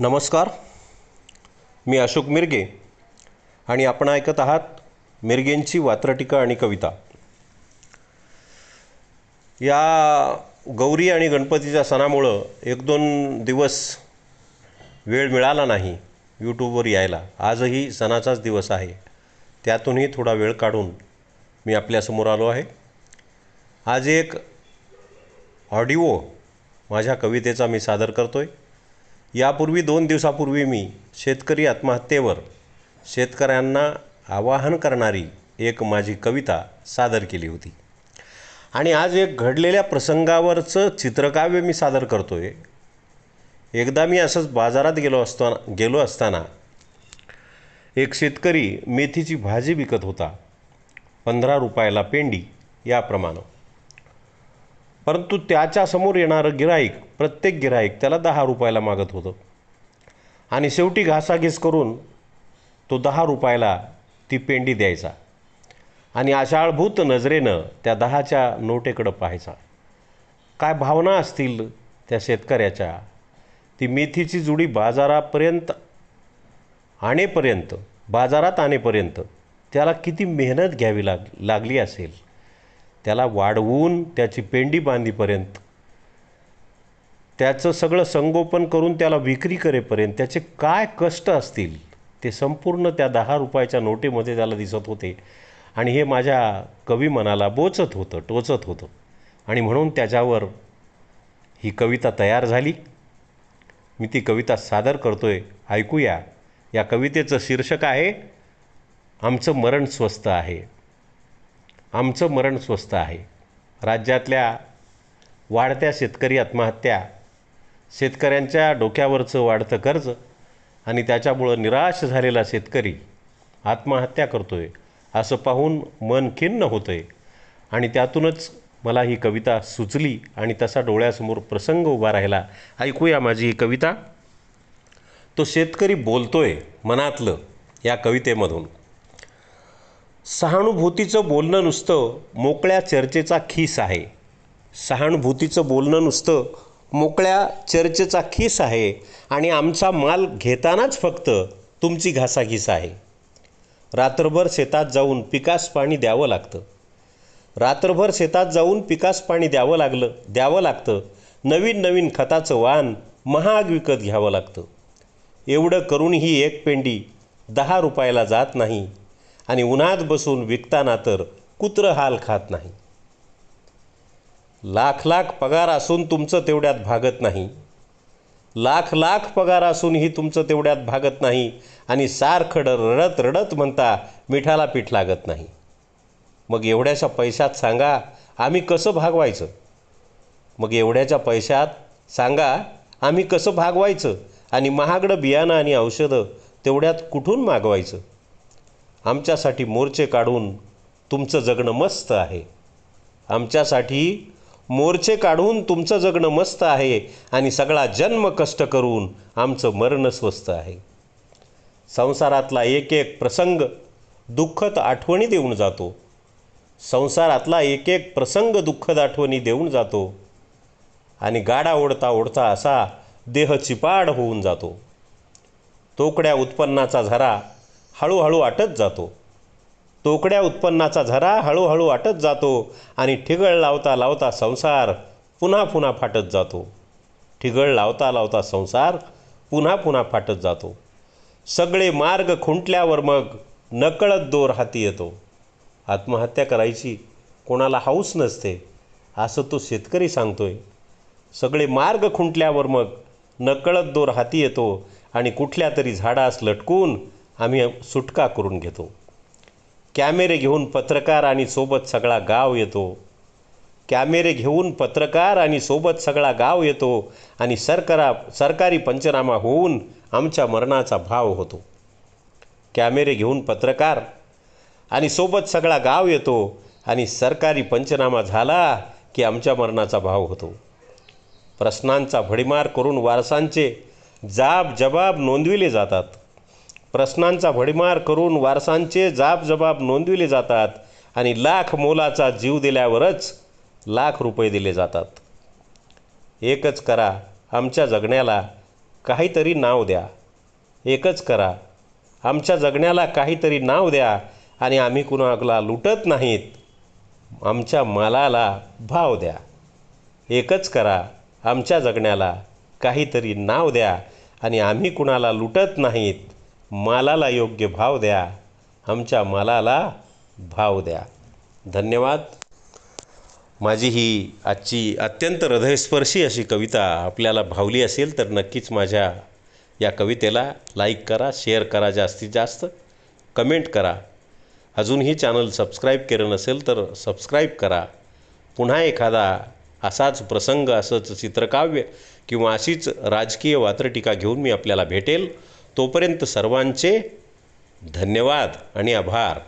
नमस्कार. मी अशोक मिरगे आणि आपण ऐकत आहात मिरगेंची वात्रटिका आणि कविता. या गौरी आणि गणपतीच्या सणामुळं एक दोन दिवस वेळ मिळाला नाही यूट्यूबवर यायला. आजही सणाचाच दिवस आहे. त्यातूनही थोडा वेळ काढून मी आपल्यासमोर आलो आहे. आज एक ऑडिओ माझ्या कवितेचा मी सादर करतो आहे यापूर्वी दोन दिवसापूर्वी मी शेतकरी आत्महत्येवर शेतकऱ्यांना आवाहन करणारी एक माझी कविता सादर केली होती. आणि आज एक घडलेल्या प्रसंगावरचं चित्रकाव्य मी सादर करतो आहे एकदा मी असंच बाजारात गेलो असताना गेलो असताना एक शेतकरी मेथीची भाजी विकत होता. पंधरा रुपयाला पेंडी याप्रमाणे परंतु त्याच्यासमोर येणारं गिराईक प्रत्येक गिराईक त्याला दहा रुपयाला मागत होतं. आणि शेवटी घासाघीस करून तो दहा रुपयाला ती पेंडी द्यायचा. आणि आशाळभूत नजरेनं त्या दहाच्या नोटेकडं पाहायचा. काय भावना असतील त्या शेतकऱ्याच्या? ती मेथीची जुडी बाजारापर्यंत आणेपर्यंत बाजारात आणेपर्यंत त्याला किती मेहनत घ्यावी लाग लागली असेल? त्याला वाढवून त्याची पेंडी बांधीपर्यंत त्याचं सगळं संगोपन करून त्याला विक्री करेपर्यंत त्याचे काय कष्ट असतील ते संपूर्ण त्या दहा रुपयाच्या नोटेमध्ये त्याला दिसत होते. आणि हे माझ्या कवी मनाला बोचत होतं टोचत होतं. आणि म्हणून त्याच्यावर ही कविता तयार झाली. मी ती कविता सादर करतोय. ऐकूया. या कवितेचं शीर्षक आहे आमचं मरण स्वस्त आहे. आमचं मरण स्वस्त आहे. राज्यातल्या वाढत्या शेतकरी आत्महत्या शेतकऱ्यांच्या डोक्यावरचं वाढतं कर्ज आणि त्याच्यामुळं निराश झालेला शेतकरी आत्महत्या करतो आहे असं पाहून मन खिन्न होतं आहे आणि त्यातूनच मला ही कविता सुचली आणि तसा डोळ्यासमोर प्रसंग उभा राहिला. ऐकूया माझी ही कविता. तो शेतकरी बोलतोय मनातलं या कवितेमधून. सहानुभूतीचं बोलणं नुसतं मोकळ्या चर्चेचा खीस आहे. सहानुभूतीचं बोलणं नुसतं मोकळ्या चर्चेचा खीस आहे आणि आमचा माल घेतानाच फक्त तुमची घासाघीस आहे. रात्रभर शेतात जाऊन पिकास पाणी द्यावं लागतं. रात्रभर शेतात जाऊन पिकास पाणी द्यावं लागलं द्यावं लागतं. नवीन नवीन खताचं वाण महाग विकत घ्यावं लागतं. एवढं करूनही एक पेंडी दहा रुपयाला जात नाही. आणि उन्हात बसून विकताना तर कुत्रं हाल खात नाही. लाख लाख पगार असून तुमचं तेवढ्यात भागत नाही. लाख लाख पगार असूनही तुमचं तेवढ्यात भागत नाही आणि सारखं रडत रडत म्हणता मिठाला पीठ लागत नाही. मग एवढ्याशा पैशात सांगा आम्ही कसं भागवायचं? मग एवढ्याच्या पैशात सांगा आम्ही कसं भागवायचं? आणि महागडं बियाणं आणि औषधं तेवढ्यात कुठून मागवायचं? आमच्यासाठी मोर्चे काढून तुमचं जगणं मस्त आहे. आमच्यासाठी मोर्चे काढून तुमचं जगणं मस्त आहे आणि सगळा जन्म कष्ट करून आमचं मरण स्वस्त आहे. संसारातला एक एक प्रसंग दुःखद आठवणी देऊन जातो. संसारातला एक एक प्रसंग दुःखद आठवणी देऊन जातो. आणि गाडा ओढता ओढता असा देह चिपाड होऊन जातो. तोकड्या उत्पन्नाचा झरा हळूहळू आटत जातो. तोकड्या उत्पन्नाचा झरा हळूहळू आटत जातो आणि ठिगळ लावता लावता संसार पुन्हा पुन्हा फाटत जातो. ठिगळ लावता लावता संसार पुन्हा पुन्हा फाटत जातो. सगळे मार्ग खुंटल्यावर मग नकळत दोर हाती येतो. आत्महत्या करायची कोणाला हौस नसते असं तो शेतकरी सांगतोय. सगळे मार्ग खुंटल्यावर मग नकळत दोर हाती येतो आणि कुठल्या तरी झाडास लटकून आम्ही सुटका करून घेतो. कॅमेरे घेऊन पत्रकार आणि सोबत सगळा गाव येतो. कॅमेरे घेऊन पत्रकार आणि सोबत सगळा गाव येतो आणि सरकारा सरकारी पंचनामा होऊन आमच्या मरणाचा भाव होतो. कॅमेरे घेऊन पत्रकार आणि सोबत सगळा गाव येतो आणि सरकारी पंचनामा झाला की आमच्या मरणाचा भाव होतो. प्रश्नांचा भडीमार करून वारसांचे जाब जबाब नोंदविले जातात. प्रश्नांचा भडीमार करून वारसांचे जाबजबाब नोंदविले जातात आणि लाख मोलाचा जीव दिल्यावरच लाख रुपये दिले जातात. एकच करा आमच्या जगण्याला काहीतरी नाव द्या. एकच करा आमच्या जगण्याला काहीतरी नाव द्या आणि आम्ही कुणाला लुटत नाहीत. आमच्या मालाला भाव द्या. एकच करा आमच्या जगण्याला काहीतरी नाव द्या आणि आम्ही कुणाला लुटत नाहीत. मालाला योग्य भाव द्या. आमच्या मालाला भाव द्या. धन्यवाद. माझी ही आजची अत्यंत हृदयस्पर्शी अशी कविता आपल्याला भावली असेल तर नक्कीच माझ्या या कवितेला लाईक करा शेअर करा जास्तीत जास्त. कमेंट करा. अजूनही चॅनल सबस्क्राईब केलं नसेल तर सबस्क्राईब करा. पुन्हा एखादा असाच प्रसंग असंच चित्रकाव्य किंवा अशीच राजकीय वात्रटीका घेऊन मी आपल्याला भेटेल. तोपर्यंत सर्वांचे धन्यवाद आणि आभार.